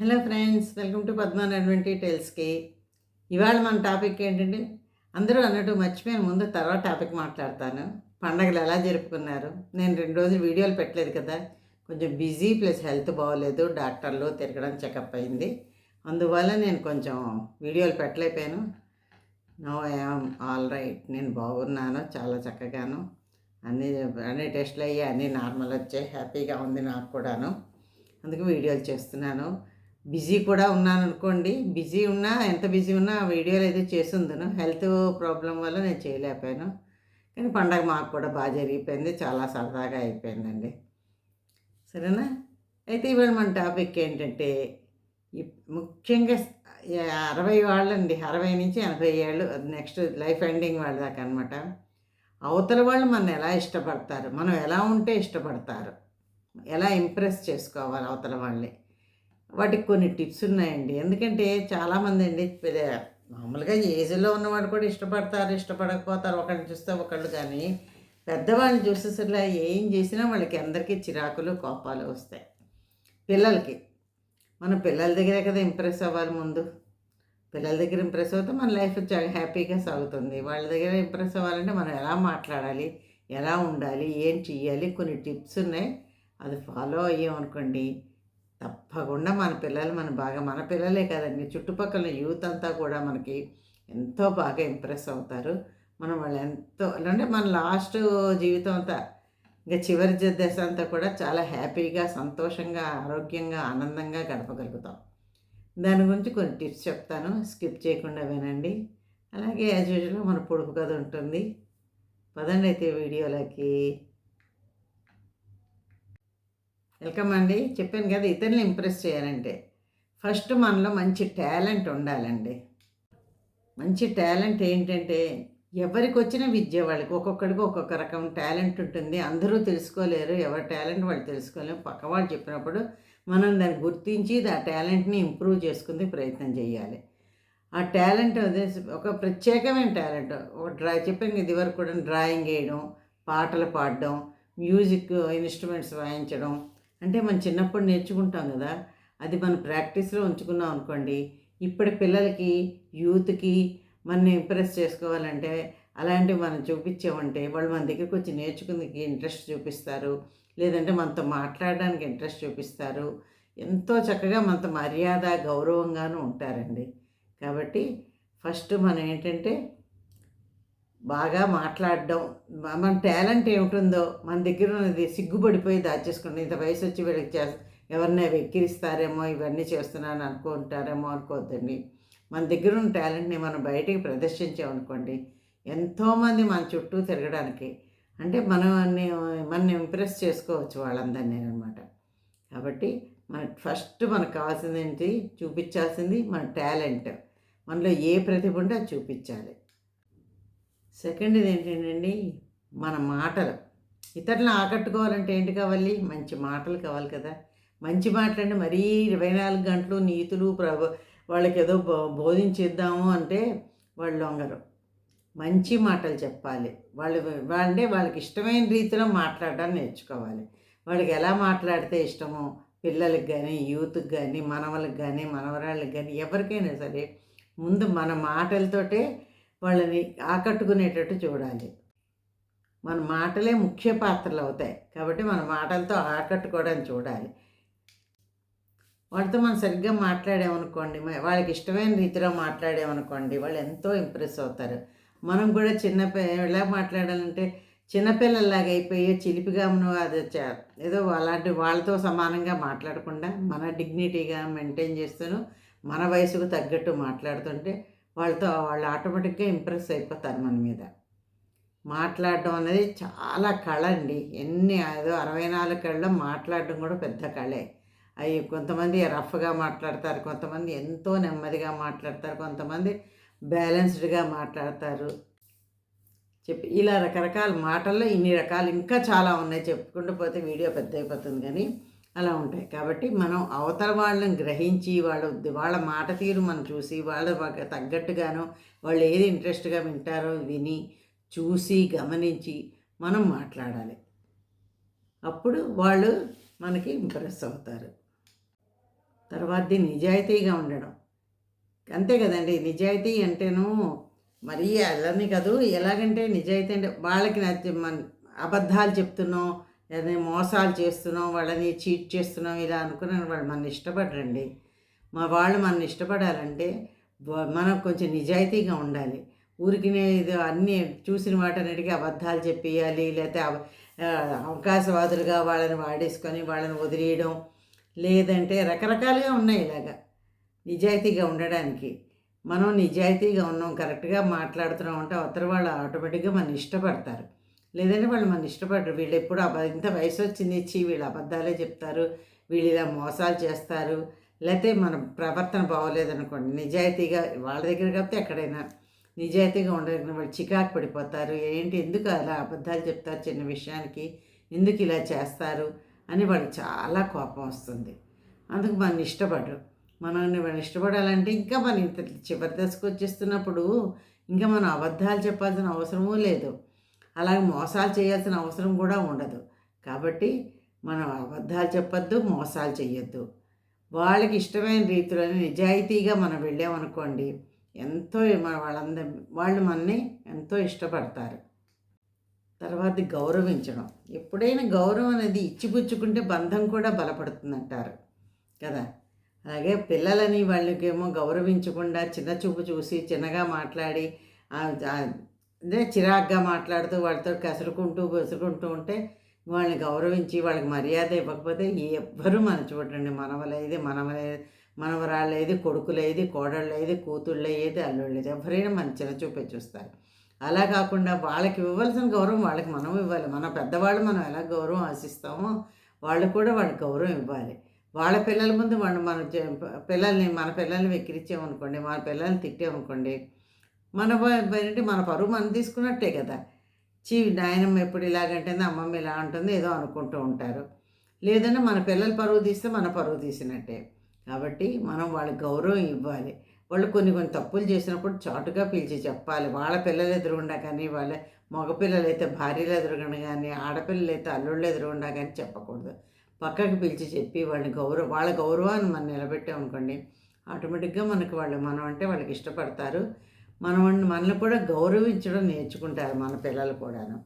Hello friends welcome to Padman అడ్వెంటీ టైల్స్కి ఇవాళ మన టాపిక్ ఏంటంటే అందరూ అన్నట్టు మర్చిపోయిన ముందు తర్వాత టాపిక్ మాట్లాడతాను. పండగలు ఎలా జరుపుకున్నారు? నేను రెండు రోజులు వీడియోలు పెట్టలేదు కదా. కొంచెం బిజీ ప్లస్ హెల్త్ బాగోలేదు డాక్టర్లు తిరగడం చెకప్ అయింది. అందువల్ల నేను కొంచెం వీడియోలు పెట్టలేకపోయాను. No I am all right. నేను బాగున్నాను చాలా చక్కగాను. అన్ని అన్ని టెస్ట్లు అయ్యి అన్నీ నార్మల్ వచ్చాయి హ్యాపీగా ఉంది నాకు కూడాను. అందుకు వీడియోలు చేస్తున్నాను. బిజీ కూడా ఉన్నాను అనుకోండి బిజీ ఉన్నా ఎంత బిజీ ఉన్నా వీడియోలు అయితే చేసిందను హెల్త్ ప్రాబ్లం వల్ల నేను చేయలేకపోయాను. కానీ పండగ మాకు కూడా బాగా జరిగిపోయింది. చాలా సరదాగా అయిపోయిందండి. సరేనా? అయితే ఇవాళ మన టాపిక్ ఏంటంటే ముఖ్యంగా అరవై వాళ్ళండి. అరవై నుంచి ఎనభై ఏళ్ళు నెక్స్ట్ లైఫ్ ఎండింగ్ వాళ్ళ దాకా అనమాట అవతల వాళ్ళు మన ఎలా ఇష్టపడతారు? మనం ఎలా ఉంటే ఇష్టపడతారు? ఎలా ఇంప్రెస్ చేసుకోవాలి అవతల వాళ్ళని? వాటికి కొన్ని టిప్స్ ఉన్నాయండి. ఎందుకంటే చాలామంది అండి పెద్ద- మామూలుగా ఏజ్లో ఉన్నవాడు కూడా ఇష్టపడతారు ఇష్టపడకపోతారు. ఒకరిని చూస్తే ఒకళ్ళు కానీ పెద్దవాళ్ళని చూసేసరిలా ఏం చేసినా వాళ్ళకి అందరికీ చిరాకులు కోపాలు వస్తాయి. పిల్లలకి మనం పిల్లల దగ్గరే కదా ఇంప్రెస్ అవ్వాలి ముందు. పిల్లల దగ్గర ఇంప్రెస్ అవుతే మన లైఫ్ చాలా హ్యాపీగా సాగుతుంది. వాళ్ళ దగ్గర ఇంప్రెస్ అవ్వాలంటే మనం ఎలా మాట్లాడాలి ఎలా ఉండాలి ఏం చెయ్యాలి కొన్ని టిప్స్ ఉన్నాయి. అది ఫాలో అయ్యామనుకోండి తప్పకుండా మన పిల్లలు మన బాగా మన పిల్లలే కదండి. చుట్టుపక్కల యూత్ అంతా కూడా మనకి ఎంతో బాగా ఇంప్రెస్ అవుతారు. మనం వాళ్ళు ఎంతో అంటే మన లాస్ట్ జీవితం అంతా ఇంకా చివరి దశ అంతా కూడా చాలా హ్యాపీగా సంతోషంగా ఆరోగ్యంగా ఆనందంగా గడపగలుగుతాం. దాని గురించి కొన్ని టిప్స్ చెప్తాను. స్కిప్ చేయకుండా వినండి. అలాగే యాజ్ యూజువల్ మన పొడుపు కథ ఉంటుంది. పదండి అయితే వీడియోలకి వెల్కమ్ అండి. చెప్పాను కదా ఇతరులు ఇంప్రెస్ చేయాలంటే. ఫస్ట్ మనలో మంచి టాలెంట్ ఉండాలండి. మంచి టాలెంట్ ఏంటంటే ఎవరికి వచ్చిన విద్య వాళ్ళకి ఒక్కొక్కడికి ఒక్కొక్క రకం టాలెంట్ ఉంటుంది. అందరూ తెలుసుకోలేరు ఎవరి టాలెంట్ వాళ్ళు తెలుసుకోలేరు. పక్క వాళ్ళు చెప్పినప్పుడు మనం దాన్ని గుర్తించి ఆ టాలెంట్ని ఇంప్రూవ్ చేసుకునే ప్రయత్నం చేయాలి. ఆ టాలెంట్ అదే ఒక ప్రత్యేకమైన టాలెంట్ ఒక డ్రా చెప్పాను ఇది వరకు కూడా డ్రాయింగ్ వేయడం పాటలు పాడడం మ్యూజిక్ ఇన్స్ట్రుమెంట్స్ వాయించడం అంటే మనం చిన్నప్పుడు నేర్చుకుంటాం కదా అది మనం ప్రాక్టీస్లో ఉంచుకున్నాం అనుకోండి ఇప్పటి పిల్లలకి యూత్కి మనం ఇంప్రెస్ చేసుకోవాలంటే అలాంటివి మనం చూపించామంటే వాళ్ళు మన దగ్గరికి వచ్చి నేర్చుకుందికి ఇంట్రెస్ట్ చూపిస్తారు లేదంటే మనతో మాట్లాడడానికి ఇంట్రెస్ట్ చూపిస్తారు. ఎంతో చక్కగా మనతో మర్యాద గౌరవంగానూ ఉంటారండి. కాబట్టి ఫస్ట్ మనం ఏంటంటే బాగా మాట్లాడడం మన టాలెంట్ ఏమిటిందో మన దగ్గర ఉన్నది సిగ్గుపడిపోయి దాచేసుకుంటాం ఇంత వయసు వచ్చి వీళ్ళకి చే ఎవరినైనా వెక్కిరిస్తారేమో ఇవన్నీ చేస్తున్నాను అనుకుంటారేమో అనుకోవద్దండి మన దగ్గర ఉన్న టాలెంట్ని మనం బయటికి ప్రదర్శించామనుకోండి ఎంతోమంది మన చుట్టూ తిరగడానికి అంటే మనం మనం ఇంప్రెస్ చేసుకోవచ్చు వాళ్ళందరినీ అనమాట కాబట్టి మన ఫస్ట్ మనకు కావాల్సింది ఏంటి? చూపించాల్సింది మన టాలెంట్. మనలో ఏ ప్రతిభ ఉంటే అది చూపించాలి. సెకండ్ ఇది ఏంటండి మన మాటలు. ఇతరులను ఆకట్టుకోవాలంటే ఏంటి కావాలి? మంచి మాటలు కావాలి కదా. మంచి మాటలు అంటే మరీ ఇరవై నాలుగు గంటలు నీతులు ప్రభ వాళ్ళకి ఏదో బో- బోధించేద్దాము అంటే వాళ్ళు లొంగరు. మంచి మాటలు చెప్పాలి. వాళ్ళు అంటే వాళ్ళకి ఇష్టమైన రీతిలో మాట్లాడడం నేర్చుకోవాలి. వాళ్ళకి ఎలా మాట్లాడితే ఇష్టమో పిల్లలకి కానీ యూత్కి కానీ మనవలకు కానీ మనవరాళ్ళకి కానీ ఎవరికైనా సరే ముందు మన మాటలతోటే వాళ్ళని ఆకట్టుకునేటట్టు చూడాలి. మన మాటలే ముఖ్య పాత్రలు అవుతాయి. కాబట్టి మన మాటలతో ఆకట్టుకోవడానికి చూడాలి. వాళ్ళతో మనం సరిగ్గా మాట్లాడామనుకోండి వాళ్ళకి ఇష్టమైన రీతిలో మాట్లాడామనుకోండి వాళ్ళు ఎంతో ఇంప్రెస్ అవుతారు. మనం కూడా చిన్న పి- ఎలా మాట్లాడాలంటే చిన్నపిల్లల్లాగా అయిపోయి చిలిపిగా మనం అది ఏదో అలాంటి వాళ్ళతో సమానంగా మాట్లాడకుండా మన డిగ్నిటీగా మెయింటైన్ చేస్తూను మన వయసుకు తగ్గట్టు మాట్లాడుతుంటే వాళ్ళతో వాళ్ళు ఆటోమేటిక్గా ఇంప్రెస్ అయిపోతారు మన మీద. మాట్లాడడం అనేది చాలా కళ అండి ఎన్ని ఏదో అరవై నాలుగు కళ్ళలో మాట్లాడడం కూడా పెద్ద కళే. అవి కొంతమంది రఫ్గా మాట్లాడతారు కొంతమంది ఎంతో నెమ్మదిగా మాట్లాడతారు కొంతమంది బ్యాలెన్స్డ్గా మాట్లాడతారు. చెప్పి ఇలా రకరకాల మాటల్లో ఇన్ని రకాలు ఇంకా చాలా ఉన్నాయి. చెప్పుకుంటూ పోతే వీడియో పెద్ద అయిపోతుంది కానీ అలా ఉంటాయి. కాబట్టి మనం అవతల వాళ్ళని గ్రహించి వాళ్ళ వాళ్ళ మాట తీరు మనం చూసి వాళ్ళ తగ్గట్టుగానో తగ్గట్టుగాను వాళ్ళు ఏది ఇంట్రెస్ట్గా వింటారో విని చూసి గమనించి మనం మాట్లాడాలి. అప్పుడు వాళ్ళు మనకి ఇంప్రెస్ అవుతారు. తర్వాతది నిజాయితీగా ఉండడం. అంతే కదండి. నిజాయితీ అంటేను మరీ అలానే కాదు. ఎలాగంటే నిజాయితీ అంటే వాళ్ళకి నచ్చ మన అబద్ధాలు చెప్తున్నాం లేదా మోసాలు చేస్తున్నాం వాళ్ళని చీట్ చేస్తున్నాం ఇలా అనుకుని వాళ్ళు మన ఇష్టపడరండి. మా వాళ్ళు మన ఇష్టపడాలంటే మనం కొంచెం నిజాయితీగా ఉండాలి. ఊరికినే ఇది అన్నీ చూసిన వాటన్నిటికీ అబద్ధాలు చెప్పేయాలి లేకపోతే అవ- అవకాశవాదులుగా వాళ్ళని వాడేసుకొని వాళ్ళని వదిలేయడం లేదంటే రకరకాలుగా ఉన్నాయి ఇలాగా. నిజాయితీగా ఉండడానికి. మనం నిజాయితీగా ఉన్నాం కరెక్ట్గా మాట్లాడుతున్నాం అంటే అవతల వాళ్ళు ఆటోమేటిక్గా మనం ఇష్టపడతారు. లేదంటే వాళ్ళు మన ఇష్టపడరు. వీళ్ళు ఎప్పుడు ఇంత వయసు వచ్చింది ఇచ్చి వీళ్ళు అబద్ధాలే చెప్తారు. వీళ్ళు ఇలా మోసాలు చేస్తారు. లేకపోతే మన ప్రవర్తన బాగోలేదనుకోండి. నిజాయితీగా వాళ్ళ దగ్గర కాకపోతే ఎక్కడైనా నిజాయితీగా ఉండగలిగిన వాళ్ళు చికాకు పడిపోతారు. ఏంటి ఎందుకు అలా అబద్ధాలు చెప్తారు చిన్న విషయానికి? ఎందుకు ఇలా చేస్తారు? అని వాళ్ళకి చాలా కోపం వస్తుంది. అందుకు మనం ఇష్టపడరు. మనల్ని మనం ఇష్టపడాలంటే ఇంకా మనం ఇంత చివరి దశకు వచ్చేస్తున్నప్పుడు ఇంకా మనం అబద్ధాలు చెప్పాల్సిన అవసరమూ లేదు. అలాగే మోసాలు చేయాల్సిన అవసరం కూడా ఉండదు. కాబట్టి మనం అబద్ధాలు చెప్పొద్దు మోసాలు చేయొద్దు వాళ్ళకి ఇష్టమైన రీతిలోనే నిజాయితీగా మనం వెళ్ళామనుకోండి ఎంతో మన వాళ్ళందరి వాళ్ళు మనని ఎంతో ఇష్టపడతారు. తర్వాత గౌరవించడం. ఎప్పుడైనా గౌరవం అనేది ఇచ్చిపుచ్చుకుంటే బంధం కూడా బలపడుతుందంటారు కదా. అలాగే పిల్లలని వాళ్ళకేమో గౌరవించకుండా చిన్న చూపు చూసి చిన్నగా మాట్లాడి చిరాగ్గా మాట్లాడుతూ వాళ్ళతో కసురుకుంటూ కసురుకుంటూ ఉంటే వాళ్ళని గౌరవించి వాళ్ళకి మర్యాద ఇవ్వకపోతే ఎవ్వరూ మన చూడండి మనవలేది మనవలేదు మనవరాళ్ళేది కొడుకులేది కోడళ్ళేది కూతుళ్ళేది అల్లుళ్ళేది ఎవరైనా మన చిరచూపే చూస్తారు. అలా కాకుండా వాళ్ళకి ఇవ్వాల్సిన గౌరవం వాళ్ళకి మనం ఇవ్వాలి. మన పెద్దవాళ్ళు మనం ఎలా గౌరవం ఆశిస్తామో వాళ్ళు కూడా వాళ్ళకి గౌరవం ఇవ్వాలి. వాళ్ళ పిల్లల ముందు మనం మన పిల్లల్ని మన పిల్లల్ని వెక్కిరించామనుకోండి మన పిల్లల్ని తిట్టామనుకోండి మన ఏంటి మన పరువు మనం తీసుకున్నట్టే కదా. చీ నాయనమ్మ ఎప్పుడు ఇలాగంటుంది అమ్మమ్మ ఇలా ఉంటుంది ఏదో అనుకుంటూ ఉంటారు. లేదంటే మన పిల్లల పరువు తీస్తే మన పరువు తీసినట్టే. కాబట్టి మనం వాళ్ళకి గౌరవం ఇవ్వాలి. వాళ్ళు కొన్ని కొన్ని తప్పులు చేసినప్పుడు చాటుగా పిలిచి చెప్పాలి. వాళ్ళ పిల్లలు ఎదురుగుండా కానీ వాళ్ళ మగపిల్లలు అయితే భార్యలు ఎదురుగుండా కానీ ఆడపిల్లలు అయితే అల్లుళ్ళు ఎదురుగుండా కానీ చెప్పకూడదు. పక్కకి పిలిచి చెప్పి వాళ్ళని గౌరవ వాళ్ళ గౌరవాన్ని మనం నిలబెట్టామనుకోండి ఆటోమేటిక్గా మనకు వాళ్ళు మనం అంటే వాళ్ళకి ఇష్టపడతారు. మనం మనల్ని కూడా గౌరవించడం నేర్చుకుంటారు మన పిల్లలు కూడాను.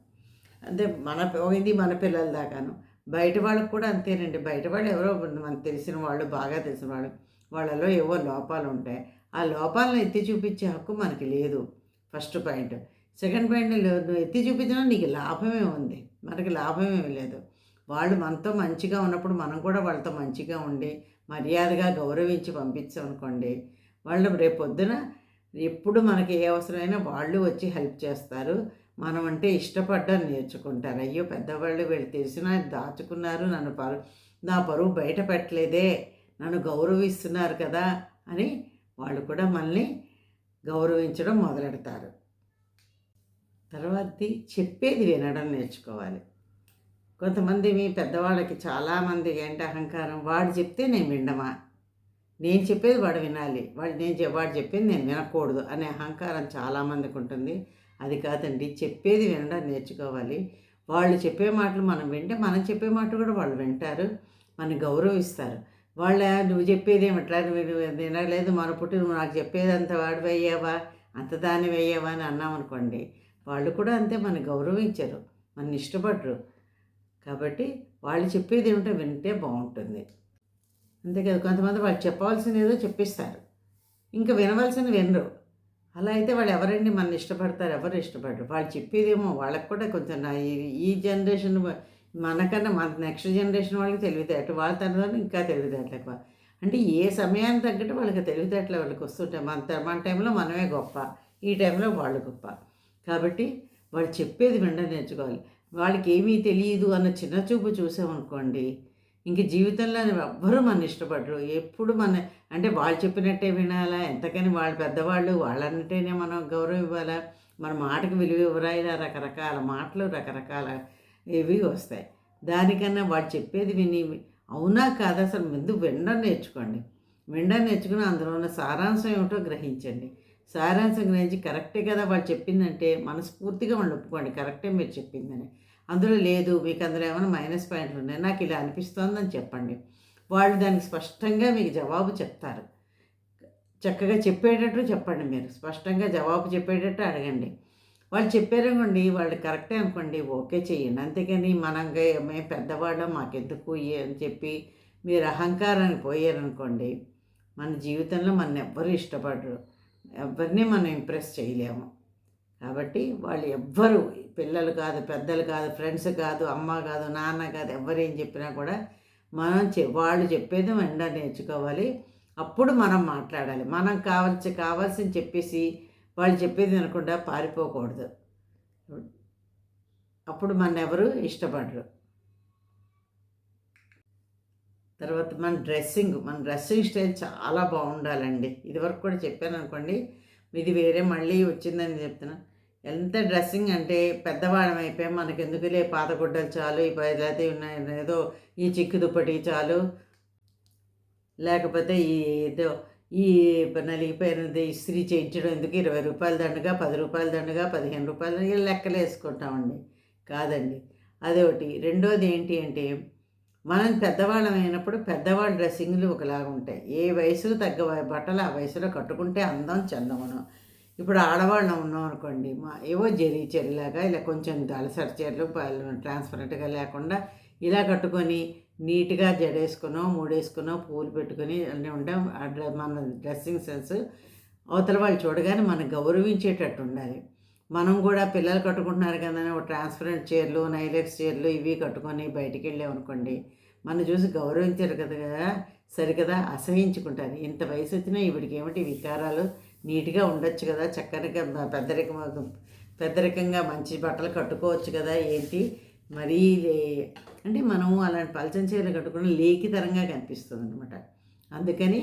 అంటే మన ఇది మన పిల్లల దాకాను. బయట వాళ్ళకు కూడా అంతేనండి. బయట వాళ్ళు ఎవరో మనకు తెలిసిన వాళ్ళు బాగా తెలిసిన వాళ్ళు వాళ్ళలో ఏవో లోపాలు ఉంటాయి ఆ లోపాలను ఎత్తి చూపించే హక్కు మనకి లేదు. First point. సెకండ్ పాయింట్ నువ్వు ఎత్తి చూపించినా నీకు లాభమే ఉంది. మనకి లాభమేమి లేదు. వాళ్ళు మనతో మంచిగా ఉన్నప్పుడు మనం కూడా వాళ్ళతో మంచిగా ఉండి మర్యాదగా గౌరవించి పంపించామనుకోండి వాళ్ళు రేపు పొద్దున ఎప్పుడు మనకి ఏ అవసరమైనా వాళ్ళు వచ్చి హెల్ప్ చేస్తారు. మనం అంటే ఇష్టపడ్డం నేర్చుకుంటారు. అయ్యో పెద్దవాళ్ళు వీళ్ళు తెలిసినా దాచుకున్నారు నన్ను పరు నా పరువు బయట పెట్టలేదే నన్ను గౌరవిస్తున్నారు కదా అని వాళ్ళు కూడా మనల్ని గౌరవించడం మొదలెడతారు. తర్వాతది చెప్పేది వినడం నేర్చుకోవాలి. కొంతమంది మీ పెద్దవాళ్ళకి చాలామంది ఏంటి అహంకారం? వాడు చెప్తే నేను విండమా నేను చెప్పేది వాడు వినాలి. వాడు నేను వాడు చెప్పేది నేను వినకూడదు అనే అహంకారం చాలామందికి ఉంటుంది. అది కాదండి. చెప్పేది వినడం నేర్చుకోవాలి. వాళ్ళు చెప్పే మాటలు మనం వింటే మనం చెప్పే మాట కూడా వాళ్ళు వింటారు. మనకి గౌరవిస్తారు. వాళ్ళ నువ్వు చెప్పేది ఏమిట్లా నువ్వు వినలేదు. మన పుట్టి నువ్వు నాకు చెప్పేది అంత వాడు అయ్యావా? అంత దాన్ని వేయవా అని అన్నామనుకోండి వాళ్ళు కూడా అంతే మనం గౌరవించరు. మన ఇష్టపడరు. కాబట్టి వాళ్ళు చెప్పేది ఏమిటో వింటే బాగుంటుంది. అంతే కదా కొంతమంది వాళ్ళు చెప్పవలసింది ఏదో చెప్పిస్తారు. ఇంకా వినవలసింది వినరు. అలా అయితే వాళ్ళు ఎవరండి మన ఇష్టపడతారు ఎవరు ఇష్టపడరు. వాళ్ళు చెప్పేదేమో వాళ్ళకి కూడా కొంచెం ఈ- ఈ జనరేషన్ మనకన్నా మన నెక్స్ట్ జనరేషన్ వాళ్ళకి తెలివితేటలు వాళ్ళ తర్వాత ఇంకా తెలివితేటలు ఎక్కువ. అంటే ఏ సమయానికి తగ్గట్టు వాళ్ళకి తెలివితేటలు వాళ్ళకి వస్తుంటాయి. మన మన టైంలో మనమే గొప్ప ఈ టైంలో వాళ్ళు గొప్ప. కాబట్టి వాళ్ళు చెప్పేది వినడం నేర్చుకోవాలి. వాళ్ళకి ఏమీ తెలియదు అన్న చిన్న చూపు చూసామనుకోండి ఇంక జీవితంలో ఎవ్వరూ మన ఇష్టపడరు. ఎప్పుడు మన అంటే వాళ్ళు చెప్పినట్టే వినాలా? ఎంతకని వాళ్ళు పెద్దవాళ్ళు వాళ్ళంటేనే మనం గౌరవం ఇవ్వాలా మన మాటకు విలువ ఇవ్వరా? ఇలా రకరకాల మాటలు రకరకాల ఇవి వస్తాయి. దానికన్నా వాడు చెప్పేది విని అవునా కాదా? అసలు ముందు వినడం నేర్చుకోండి. వినడం నేర్చుకుని అందులో ఉన్న సారాంశం ఏమిటో గ్రహించండి. సారాంశం గ్రహించి కరెక్టే కదా వాళ్ళు చెప్పిందంటే మనస్ఫూర్తిగా వాళ్ళు ఒప్పుకోండి. కరెక్టే మీరు చెప్పిందని. అందులో లేదు మీకు అందులో ఏమైనా మైనస్ పాయింట్లు ఉన్నాయి? నాకు ఇలా అనిపిస్తోందని చెప్పండి. వాళ్ళు దానికి స్పష్టంగా మీకు జవాబు చెప్తారు. చక్కగా చెప్పేటట్టు చెప్పండి మీరు. స్పష్టంగా జవాబు చెప్పేటట్టు అడగండి. వాళ్ళు చెప్పారనుకోండి వాళ్ళు కరెక్టే అనుకోండి ఓకే చేయండి. అంతేకాని మనంగా మేము పెద్దవాళ్ళం మాకెందుకు అని చెప్పి మీరు అహంకారానికి పోయారనుకోండి మన జీవితంలో మన ఎవ్వరూ ఇష్టపడరు. ఎవరిని మనం ఇంప్రెస్ చేయలేము. కాబట్టి వాళ్ళు ఎవ్వరు పిల్లలు కాదు పెద్దలు కాదు ఫ్రెండ్స్ కాదు అమ్మ కాదు నాన్న కాదు ఎవరేం చెప్పినా కూడా మనం చె వాళ్ళు చెప్పేది వెంట నేర్చుకోవాలి. అప్పుడు మనం మాట్లాడాలి. మనం కావాల్సి కావాల్సింది చెప్పేసి వాళ్ళు చెప్పేది వినకుండా పారిపోకూడదు. అప్పుడు మన ఎవరు ఇష్టపడరు. తర్వాత మన డ్రెస్సింగ్ మన డ్రెస్సింగ్ స్టైల్ చాలా బాగుండాలండి. ఇదివరకు కూడా చెప్పాను అనుకోండి ఇది వేరే మళ్ళీ వచ్చిందని చెప్తున్నాను ఎంత డ్రెస్సింగ్ అంటే పెద్దవాళ్ళం అయిపోయి మనకి ఎందుకులే పాత గుడ్డలు చాలు ఈ లేకపోతే ఉన్నాయి ఏదో ఈ చిక్కు దుప్పటి చాలు. లేకపోతే ఈ ఏదో ఈ నలిగిపోయినది ఇస్త్రీ చేయించడం ఎందుకు? ఇరవై రూపాయల దండగా పది రూపాయల దండగా పదిహేను రూపాయల లెక్కలు వేసుకుంటామండి. కాదండి. అదొకటి. రెండోది ఏంటి అంటే మనం పెద్దవాళ్ళం అయినప్పుడు పెద్దవాళ్ళ డ్రెస్సింగ్లు ఒకలాగా ఉంటాయి ఏ వయసుకు తగ్గ బట్టలు ఆ వయసులో కట్టుకుంటే అందం చందమనం. ఇప్పుడు ఆడవాళ్ళం ఉన్నాం అనుకోండి మా ఏవో జరీ చెరిలాగా ఇలా కొంచెం దళసరి చీరలు ట్రాన్స్పరెంట్గా లేకుండా ఇలా కట్టుకొని నీట్గా జడేసుకునో మూడేసుకునో పూలు పెట్టుకొని అన్నీ ఉంటాం మన డ్రెస్సింగ్ సెన్స్ అవతల వాళ్ళు చూడగానే మనం గౌరవించేటట్టు ఉండాలి. మనం కూడా పిల్లలు కట్టుకుంటున్నారు కదా ఒక ట్రాన్స్పరెంట్ చీరలు నైలెక్స్ చీరలు ఇవి కట్టుకొని బయటికి వెళ్ళామనుకోండి మనం చూసి గౌరవించారు కదా సరికదా అసహించుకుంటారు. ఇంత వయసు వచ్చినా ఇవిడికి ఏమిటి వికారాలు? నీట్గా ఉండొచ్చు కదా చక్కగా పెద్దరికం పెద్దరికంగా మంచి బట్టలు కట్టుకోవచ్చు కదా ఏంటి? మరీ అంటే మనము అలాంటి పలచని చీరలు కట్టుకోవడం లేఖితరంగా కనిపిస్తుంది అనమాట అందుకని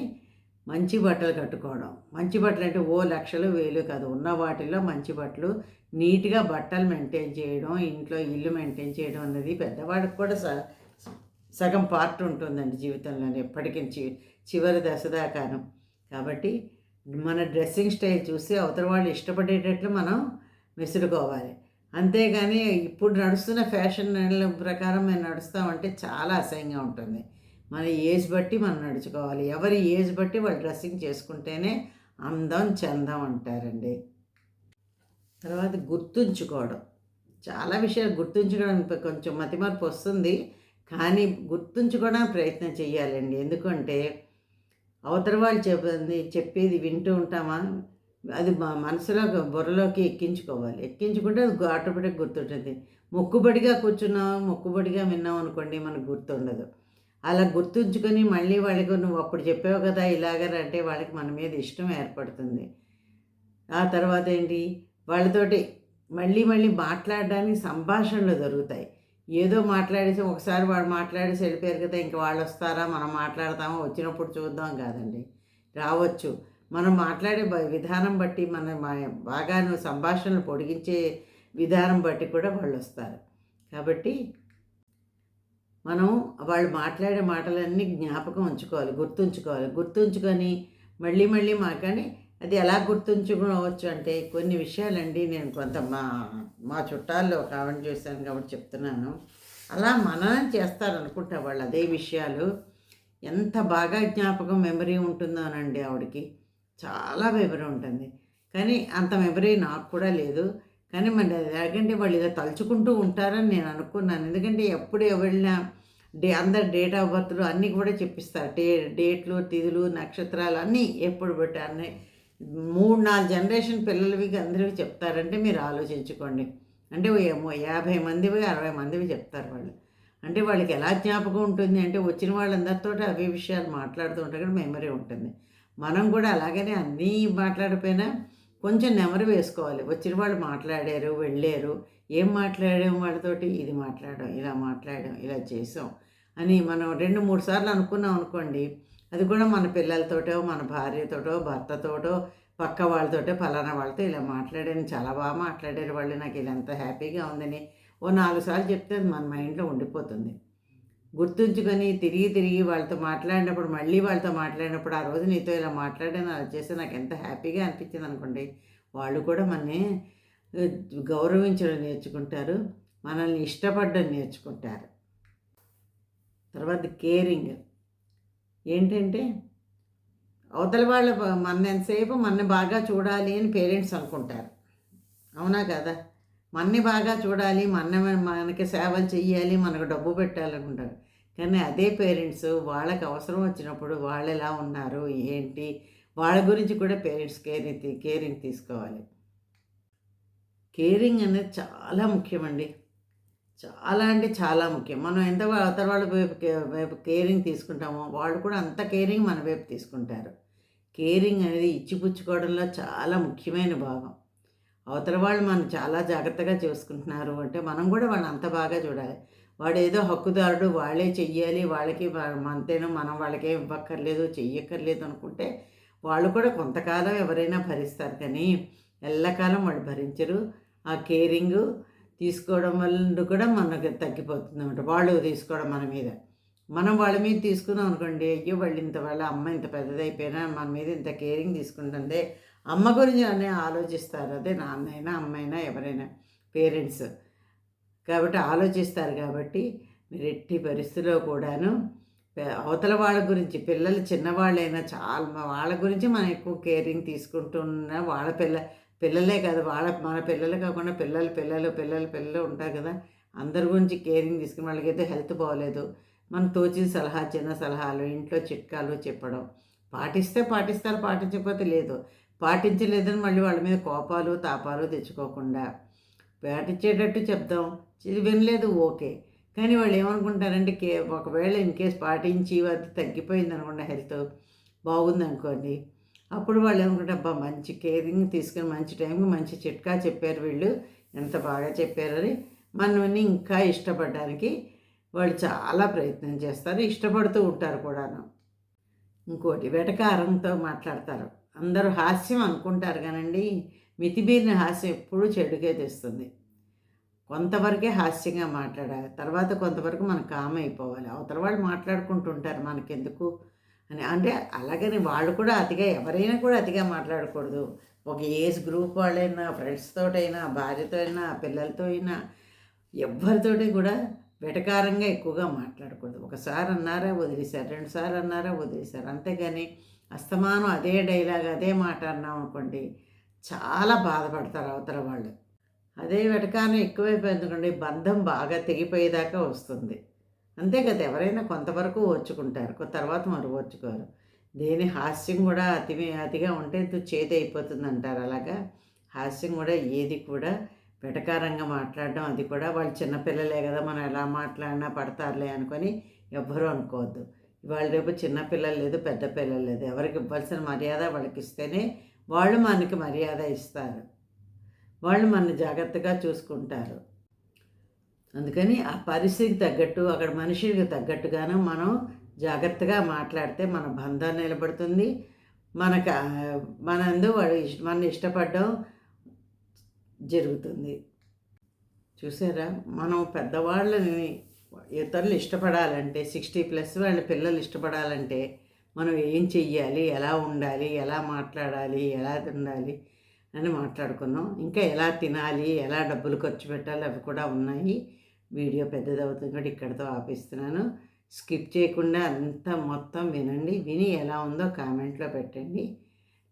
మంచి బట్టలు కట్టుకోవడం. మంచి బట్టలు అంటే ఓ లక్షలు వేలు కాదు. ఉన్న వాటిల్లో మంచి బట్టలు నీట్గా బట్టలు మెయింటైన్ చేయడం ఇంట్లో ఇల్లు మెయింటైన్ చేయడం అనేది పెద్దవాడికి కూడా స సగం పార్ట్ ఉంటుందండి జీవితంలో ఎప్పటికీ చివరి దశ దాకాను. కాబట్టి మన డ్రెస్సింగ్ స్టైల్ చూసి అవతల వాళ్ళు ఇష్టపడేటట్లు మనం విసురుకోవాలి అంతేగాని ఇప్పుడు నడుస్తున్న ఫ్యాషన్ ప్రకారం మేము నడుస్తామంటే చాలా అసహ్యంగా ఉంటుంది. మన ఏజ్ బట్టి మనం నడుచుకోవాలి. ఎవరి ఏజ్ బట్టి వాళ్ళు డ్రెస్సింగ్ చేసుకుంటేనే అందం చందం అంటారండి. తర్వాత గుర్తుంచుకోవడం. చాలా విషయాలు గుర్తుంచుకోవడానికి కొంచెం మతిమరుపు వస్తుంది. కానీ గుర్తుంచుకోవడానికి ప్రయత్నం చేయాలండి. ఎందుకంటే అవతల వాళ్ళు చెప్పింది చెప్పేది వింటూ ఉంటామా? అది మా మనసులో బుర్రలోకి ఎక్కించుకోవాలి. ఎక్కించుకుంటే అది ఆటోమేటిక్ గుర్తుంటుంది. మొక్కుబడిగా కూర్చున్నాం మొక్కుబడిగా విన్నాం అనుకోండి మనకు గుర్తుండదు. అలా గుర్తుంచుకొని మళ్ళీ వాళ్ళకి నువ్వు అప్పుడు చెప్పావు కదా ఇలాగరంటే వాళ్ళకి మన మీద ఇష్టం ఏర్పడుతుంది. ఆ తర్వాత ఏంటి? వాళ్ళతోటి మళ్ళీ మళ్ళీ మాట్లాడడానికి సంభాషణలు జరుగుతాయి. ఏదో మాట్లాడేసి ఒకసారి వాడు మాట్లాడేసి వెళ్ళిపోయారు కదా ఇంక వాళ్ళు వస్తారా మనం మాట్లాడతామో వచ్చినప్పుడు చూద్దాం కాదండి. రావచ్చు. మనం మాట్లాడే విధానం బట్టి మన బాగా సంభాషణలు పొడిగించే విధానం బట్టి కూడా వాళ్ళు వస్తారు. కాబట్టి మనం వాళ్ళు మాట్లాడే మాటలన్నీ జ్ఞాపకం ఉంచుకోవాలి గుర్తుంచుకోవాలి. గుర్తుంచుకొని మళ్ళీ మళ్ళీ మాకని అది ఎలా గుర్తుంచుకోవచ్చు అంటే కొన్ని విషయాలండి నేను కొంత మా మా చుట్టాల్లో ఒక ఆవిడ చేశాను కాబట్టి చెప్తున్నాను. అలా మననం చేస్తారనుకుంటా వాళ్ళు అదే విషయాలు. ఎంత బాగా జ్ఞాపకం మెమరీ ఉంటుందోనండి ఆవిడకి. చాలా మెమరీ ఉంటుంది. కానీ అంత మెమరీ నాకు కూడా లేదు. కానీ మరి ఎలాగంటే వాళ్ళు ఇలా తలుచుకుంటూ ఉంటారని నేను అనుకున్నాను. ఎందుకంటే ఎప్పుడు ఎవరినా డే అందరు డేట్ ఆఫ్ బర్త్లు అన్నీ కూడా చెప్పిస్తారు. డే డేట్లు తిథులు నక్షత్రాలు అన్నీ ఎప్పుడు పెట్టి అన్నీ మూడు నాలుగు జనరేషన్ పిల్లలవి అందరివి చెప్తారంటే మీరు ఆలోచించుకోండి. అంటే ఏమో యాభై మందివి అరవై మందివి చెప్తారు వాళ్ళు. అంటే వాళ్ళకి ఎలా జ్ఞాపకం ఉంటుంది? అంటే వచ్చిన వాళ్ళందరితో అవే విషయాలు మాట్లాడుతూ ఉంటారు కానీ మెమరీ ఉంటుంది. మనం కూడా అలాగనే అన్నీ మాట్లాడిపోయినా కొంచెం నెమరు వేసుకోవాలి. వచ్చిన వాళ్ళు మాట్లాడారు వెళ్ళారు ఏం మాట్లాడాం వాళ్ళతోటి? ఇది మాట్లాడడం ఇలా మాట్లాడడం ఇలా చేసాం అని మనం రెండు మూడు సార్లు అనుకున్నాం అనుకోండి అది కూడా మన పిల్లలతోటో మన భార్యతోటో భర్తతోటో పక్క వాళ్ళతోటో ఫలానా వాళ్ళతో ఇలా మాట్లాడాను. చాలా బాగా మాట్లాడారు వాళ్ళు. నాకు ఇలా ఎంత హ్యాపీగా ఉందని ఓ నాలుగు సార్లు చెప్తే అది మన మైండ్లో ఉండిపోతుంది. గుర్తుంచుకొని తిరిగి తిరిగి వాళ్ళతో మాట్లాడినప్పుడు మళ్ళీ వాళ్ళతో మాట్లాడినప్పుడు ఆ రోజు నీతో ఇలా మాట్లాడాను అలా చేస్తే నాకు ఎంత హ్యాపీగా అనిపించింది అనుకోండి. వాళ్ళు కూడా మనని గౌరవించడం నేర్చుకుంటారు. మనల్ని ఇష్టపడడం నేర్చుకుంటారు. తర్వాత కేరింగ్. ఏంటంటే అవతల వాళ్ళ మన ఎంతసేపు మన బాగా చూడాలి అని పేరెంట్స్ అనుకుంటారు. అవునా కదా? మన్ని బాగా చూడాలి మన మనకి సేవలు చెయ్యాలి మనకు డబ్బు పెట్టాలనుకుంటారు. కానీ అదే పేరెంట్స్ వాళ్ళకి అవసరం వచ్చినప్పుడు వాళ్ళు ఎలా ఉన్నారు ఏంటి వాళ్ళ గురించి కూడా పేరెంట్స్ కేరింగ్ కేరింగ్ తీసుకోవాలి. కేరింగ్ అనేది చాలా ముఖ్యమండి. చాలా అంటే చాలా ముఖ్యం. మనం ఎంత అవతల వాళ్ళ వైపు వైపు కేరింగ్ తీసుకుంటామో వాళ్ళు కూడా అంత కేరింగ్ మన వైపు తీసుకుంటారు. కేరింగ్ అనేది ఇచ్చిపుచ్చుకోవడంలో చాలా ముఖ్యమైన భాగం. అవతల వాళ్ళు మనం చాలా జాగ్రత్తగా చూసుకుంటున్నారు అంటే మనం కూడా వాళ్ళని అంత బాగా చూడాలి. వాడు ఏదో హక్కుదారుడు వాళ్ళే చెయ్యాలి వాళ్ళకి అంతేనో మనం వాళ్ళకే ఇవ్వక్కర్లేదు చెయ్యక్కర్లేదు అనుకుంటే వాళ్ళు కూడా కొంతకాలం ఎవరైనా భరిస్తారు కానీ ఎల్లకాలం వాళ్ళు భరించరు. ఆ కేరింగు తీసుకోవడం వల్ల కూడా మనకు తగ్గిపోతుంది అనమాట వాళ్ళు తీసుకోవడం మన మీద. మనం వాళ్ళ మీద తీసుకున్నాం అనుకోండి అయ్యో వాళ్ళు ఇంత వాళ్ళ అమ్మ ఇంత పెద్దదైపోయినా మన మీద ఇంత కేరింగ్ తీసుకుంటుంది. అమ్మ గురించి అనే ఆలోచిస్తారు. అదే నాన్నైనా అమ్మైనా ఎవరైనా పేరెంట్స్. కాబట్టి ఆలోచిస్తారు కాబట్టి మీరు ఎట్టి పరిస్థితిలో కూడాను అవతల వాళ్ళ గురించి పిల్లలు చిన్నవాళ్ళైనా చాలా వాళ్ళ గురించి మనం ఎక్కువ కేరింగ్ తీసుకుంటున్న వాళ్ళ పిల్ల పిల్లలే కాదు వాళ్ళ మన పిల్లలు కాకుండా పిల్లలు పిల్లలు పిల్లలు పిల్లలు ఉంటారు కదా. అందరి గురించి కేరింగ్ తీసుకుని వాళ్ళకైతే హెల్త్ బాగోలేదు. మనం తోచిన సలహా చిన్న సలహాలు ఇంట్లో చిట్కాలు చెప్పడం. పాటిస్తే పాటిస్తారు పాటించకపోతే లేదు. పాటించలేదని మళ్ళీ వాళ్ళ మీద కోపాలు తాపాలు తెచ్చుకోకుండా పాటించేటట్టు చెప్దాం. వినలేదు ఓకే. కానీ వాళ్ళు ఏమనుకుంటారంటే కే ఒకవేళ ఇన్ కేస్ పాటించి అది తగ్గిపోయింది అనుకోండి హెల్త్ బాగుంది అనుకోండి అప్పుడు వాళ్ళు ఏమనుకుంటే అబ్బా మంచి కేరింగ్ తీసుకుని మంచి టైంకి మంచి చిట్కా చెప్పారు వీళ్ళు. ఎంత బాగా చెప్పారని మనల్ని ఇంకా ఇష్టపడడానికి వాళ్ళు చాలా ప్రయత్నం చేస్తారు ఇష్టపడుతూ ఉంటారు కూడాను. ఇంకోటి వెటకారంతో మాట్లాడతారు. అందరూ హాస్యం అనుకుంటారు కానండి మితిబీరిన హాస్యం ఎప్పుడూ చెడుకే తెస్తుంది. కొంతవరకే హాస్యంగా మాట్లాడాలి తర్వాత కొంతవరకు మనం కామ్ అయిపోవాలి అవతల వాళ్ళు మాట్లాడుకుంటుంటారు మనకెందుకు? అని అంటే అలాగని వాళ్ళు కూడా అతిగా ఎవరైనా కూడా అతిగా మాట్లాడకూడదు. ఒక ఏజ్ గ్రూప్ వాళ్ళైనా ఫ్రెండ్స్తో అయినా భార్యతో అయినా పిల్లలతో అయినా ఎవరితోటి కూడా వెటకారంగా ఎక్కువగా మాట్లాడకూడదు. ఒకసారి అన్నారా వదిలేశారు రెండుసార్లు అన్నారా వదిలేశారు. అంతేగాని అస్తమానం అదే డైలాగ్ అదే మాట అన్నాం అనుకోండి చాలా బాధపడతారు అవతల వాళ్ళు. అదే వెటకారం ఎక్కువైపోయింది బంధం బాగా తెగిపోయేదాకా వస్తుంది. అంతే కదా! ఎవరైనా కొంతవరకు ఓర్చుకుంటారు. తర్వాత మరి ఓర్చుకోరు. దేని హాస్యం కూడా అతి అతిగా ఉంటే చేతి అయిపోతుంది అంటారు అలాగా? హాస్యం కూడా ఏది కూడా వెటకారంగా మాట్లాడడం అది కూడా వాళ్ళు చిన్నపిల్లలే కదా! మనం ఎలా మాట్లాడినా పడతారులే అనుకొని ఎవ్వరూ అనుకోవద్దు. ఇవాళ రేపు చిన్నపిల్లలు లేదు పెద్ద పిల్లలు లేదు. ఎవరికి ఇవ్వాల్సిన మర్యాద వాళ్ళకి ఇస్తేనే వాళ్ళు మనకి మర్యాద ఇస్తారు. వాళ్ళు మన జాగ్రత్తగా చూసుకుంటారు. అందుకని ఆ పరిస్థితికి తగ్గట్టు అక్కడ మనిషికి తగ్గట్టుగాను మనం జాగ్రత్తగా మాట్లాడితే మన బంధం నిలబడుతుంది. మనకు మనందు వాడు మన ఇష్టపడడం జరుగుతుంది. చూసారా? మనం పెద్దవాళ్ళని ఇతరులు ఇష్టపడాలంటే సిక్స్టీ ప్లస్ వాళ్ళ పిల్లలు ఇష్టపడాలంటే మనం ఏం చెయ్యాలి? ఎలా ఉండాలి? ఎలా మాట్లాడాలి? ఎలా ఉండాలి? అని మాట్లాడుకున్నాం. ఇంకా ఎలా తినాలి ఎలా డబ్బులు ఖర్చు పెట్టాలి అవి కూడా ఉన్నాయి. వీడియో పెద్దదవుతుంది కూడా ఇక్కడితో ఆపిస్తున్నాను. స్కిప్ చేయకుండా అంతా మొత్తం వినండి. విని ఎలా ఉందో కామెంట్లో పెట్టండి.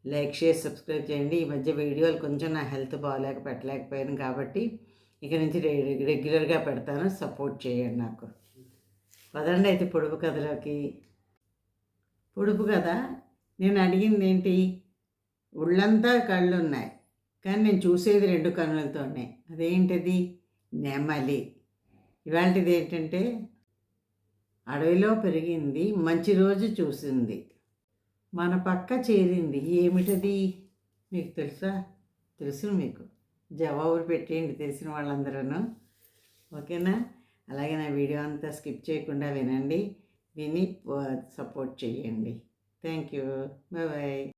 లైక్ షేర్ సబ్స్క్రైబ్ చేయండి. ఈ మధ్య వీడియోలు కొంచెం నా హెల్త్ బాగాలేక పెట్టలేకపోయాను కాబట్టి ఇక నుంచి రెగ్యులర్గా పెడతాను. సపోర్ట్ చేయండి నాకు. పదండి అయితే పొడుపు కథలోకి. పొడుపు కథ? నేను అడిగింది ఏంటి? ఒళ్ళంతా కళ్ళు ఉన్నాయి కానీ నేను చూసేది రెండు కనులతోనే అదేంటిది? నెమలి. ఇలాంటిది ఏంటంటే అడవిలో పెరిగింది మంచి రోజు చూసింది. మన పక్క చేరింది. ఏమిటది? మీకు తెలుసా? తెలుసు మీకు. జవాబులు పెట్టేయండి తెలిసిన వాళ్ళందరూ ఓకేనా? అలాగే నా వీడియో అంతా స్కిప్ చేయకుండా వినండి. విని సపోర్ట్ చేయండి. Thank you. బాయ్.